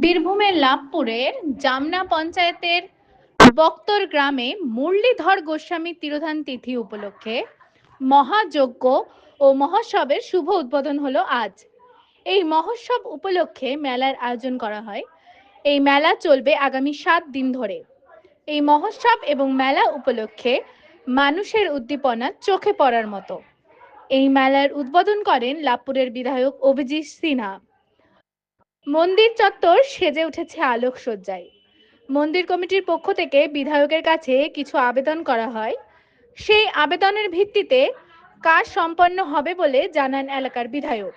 বীরভূমের লাভপুরের জামনা পঞ্চায়েতের বক্তর গ্রামে মুরলীধর গোস্বামী তিরোধান তিথি উপলক্ষে মহাযজ্ঞ ও মহোৎসবের শুভ উদ্বোধন হলো আজ। এই মহোৎসব উপলক্ষে মেলার আয়োজন করা হয়। এই মেলা চলবে আগামী সাত দিন ধরে। এই মহোৎসব এবং মেলা উপলক্ষে মানুষের উদ্দীপনা চোখে পড়ার মতো। এই মেলার উদ্বোধন করেন লাভপুরের বিধায়ক অভিজিৎ সিনহা। মন্দির চত্বর সেজে উঠেছে আলোকসজ্জায়। মন্দির কমিটির পক্ষ থেকে বিধায়কের কাছে কিছু আবেদন করা হয়। সেই আবেদনের ভিত্তিতে কাজ সম্পন্ন হবে বলে জানান এলাকার বিধায়ক।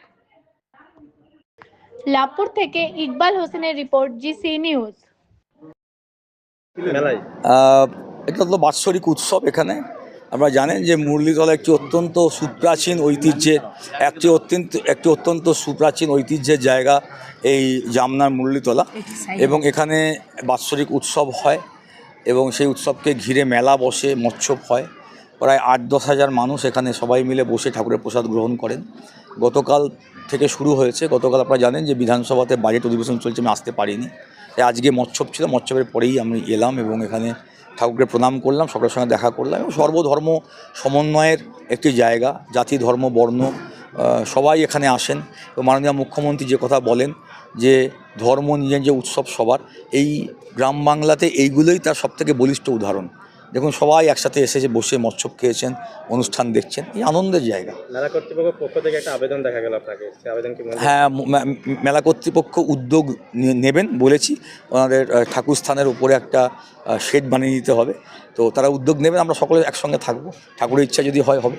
লাভপুর থেকে ইকবাল হোসেনের রিপোর্ট জিসি নিউজ। আহ, এটা তো বাৎসরিক উৎসব এখানে। আপনারা জানেন যে মুরলীতলা একটি অত্যন্ত সুপ্রাচীন ঐতিহ্যের একটি অত্যন্ত একটি অত্যন্ত সুপ্রাচীন ঐতিহ্যের জায়গা এই জামনার মুরলীতলা এবং এখানে বাৎসরিক উৎসব হয় এবং সেই উৎসবকে ঘিরে মেলা বসে মৎস্যব হয়। প্রায় আট, দশ হাজার মানুষ এখানে সবাই মিলে বসে ঠাকুরের প্রসাদ গ্রহণ করেন। গতকাল থেকে শুরু হয়েছে। গতকাল আপনারা জানেন যে বিধানসভাতে বাজেট অধিবেশন চলছে, আমি আসতে পারিনি। তাই আজকে মৎস্যব ছিল মৎস্যবের পরেই আমি এলাম এবং এখানে ঠাকুরকে প্রণাম করলাম, সকলের সঙ্গে দেখা করলাম এবং সর্বধর্ম সমন্বয়ের একটি জায়গা, জাতি, ধর্ম, বর্ণ সবাই এখানে আসেন এবং মাননীয় মুখ্যমন্ত্রী যে কথা বলেন যে ধর্ম নিয়ে যে উৎসব সবার, এই গ্রাম বাংলাতে এইগুলোই তার সবথেকে বলিষ্ঠ উদাহরণ। দেখুন সবাই একসাথে এসেছে বসে মৎস্যপ খেয়েছেন অনুষ্ঠান দেখছেন এই আনন্দের জায়গা। মেলা কর্তৃপক্ষের পক্ষ থেকে একটা আবেদন দেখা গেল আপনাকে। আবেদন কি হ্যাঁ মেলা কর্তৃপক্ষ উদ্যোগ নেবেন বলেছি। ওনাদের ঠাকুরস্থানের ঠাকুর স্থানের উপরে একটা শেড বানিয়ে দিতে হবে। তো তারা উদ্যোগ নেবেন আমরা সকলে একসঙ্গে থাকব। ঠাকুরের ইচ্ছা যদি হয় হবে।